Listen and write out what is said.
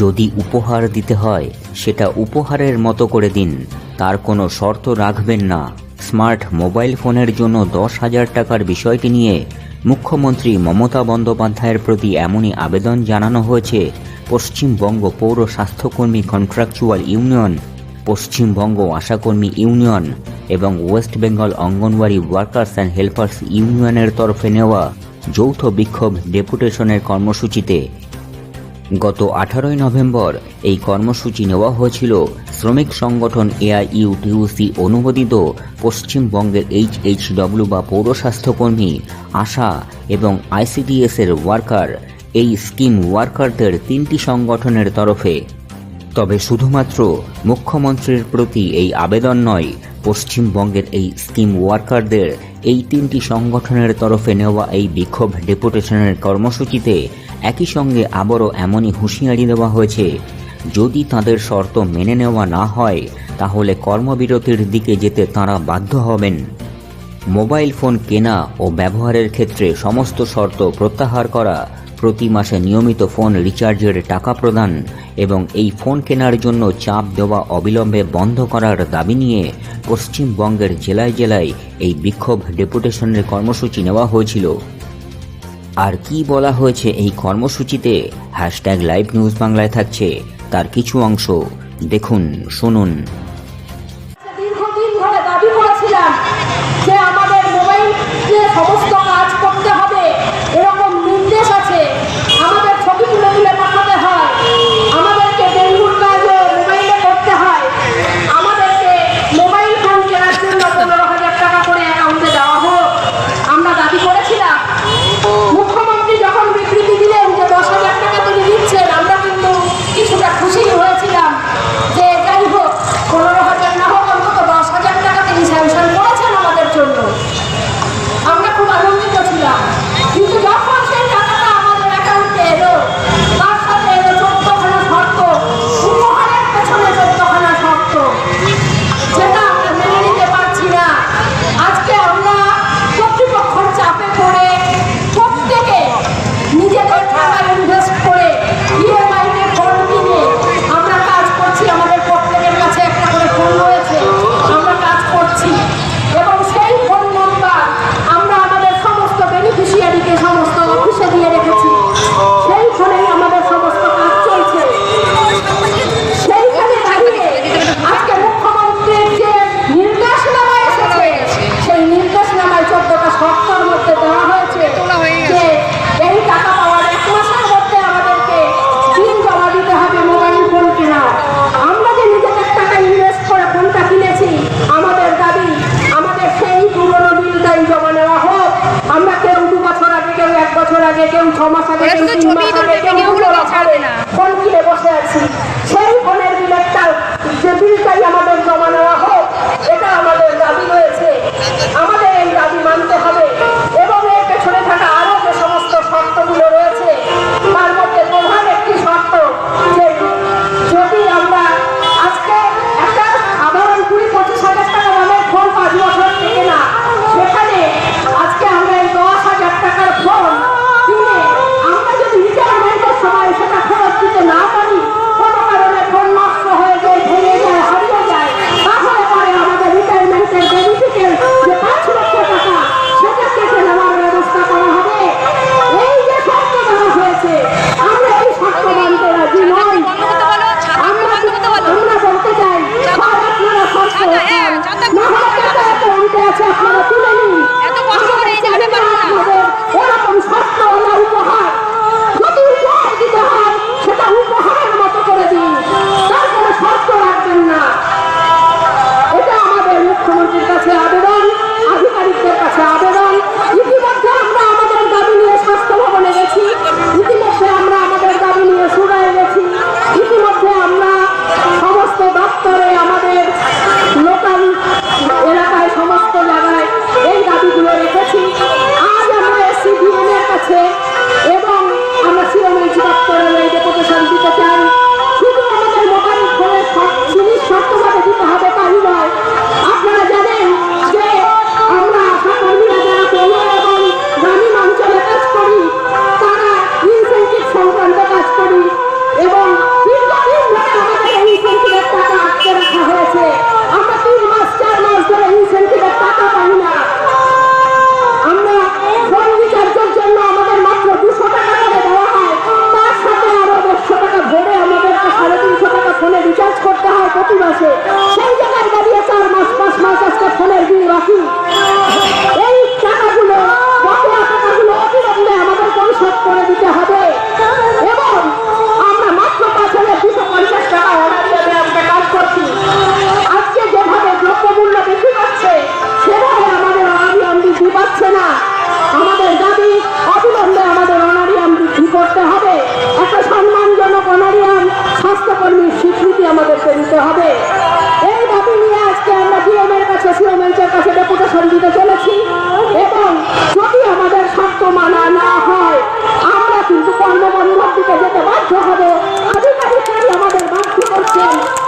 যদি উপহার দিতে হয়, সেটা উপহারের মতো করে দিন। তার কোনো শর্ত রাখবেন না। স্মার্ট মোবাইল ফোনের জন্য দশ হাজার টাকার বিষয়টি নিয়ে মুখ্যমন্ত্রী মমতা বন্দ্যোপাধ্যায়ের প্রতি এমনই আবেদন জানানো হয়েছে পশ্চিমবঙ্গ পৌর স্বাস্থ্যকর্মী কন্ট্রাকচুয়াল ইউনিয়ন, পশ্চিমবঙ্গ আশাকর্মী ইউনিয়ন এবং West Bengal anganwadi workers and helpers ইউনিয়নের তরফে নেওয়া যৌথ বিক্ষোভ ডেপুটেশনের কর্মসূচিতে গত আঠারোই নভেম্বর এই কর্মসূচি নেওয়া হয়েছিল। শ্রমিক সংগঠন এআইইউটিউসি অনুমোদিত পশ্চিমবঙ্গের এইচ এইচ ডব্লিউ বা পৌর স্বাস্থ্যকর্মী, আশা এবং আইসিডিএস এর ওয়ার্কার। এই স্কিম ওয়ার্কারদের তিনটি সংগঠনের তরফে তবে শুধুমাত্র মুখ্যমন্ত্রীর প্রতি এই আবেদন নয়, পশ্চিমবঙ্গের এই স্কিম ওয়ার্কারদের এই তিনটি সংগঠনের তরফে নেওয়া এই বিক্ষোভ ডেপুটেশনের কর্মসূচিতে একই সঙ্গে আবারও এমনই হুঁশিয়ারি দেওয়া হয়েছে, যদি তাদের শর্ত মেনে নেওয়া না হয়, তাহলে কর্মবিরতির দিকে যেতে তাঁরা বাধ্য হবেন। মোবাইল ফোন কেনা ও ব্যবহারের ক্ষেত্রে সমস্ত শর্ত প্রত্যাহার করা প্রতি মাসে নিয়মিত ফোন রিচার্জের টাকা প্রদান এবং এই ফোন কেনার জন্য চাপ দেওয়া অবিলম্বে বন্ধ করার দাবি নিয়ে পশ্চিমবঙ্গের জেলায় জেলায় এই বিক্ষোভ ডেপুটেশনের কর্মসূচি নেওয়া হয়েছিল। আর কি বলা হয়েছে এই কর্মসূচিতে? হ্যাশট্যাগ লাইভ নিউজ বাংলায় থাকছে। তার কিছু অংশ দেখুন, শুনুন। বছর আগে Thank you.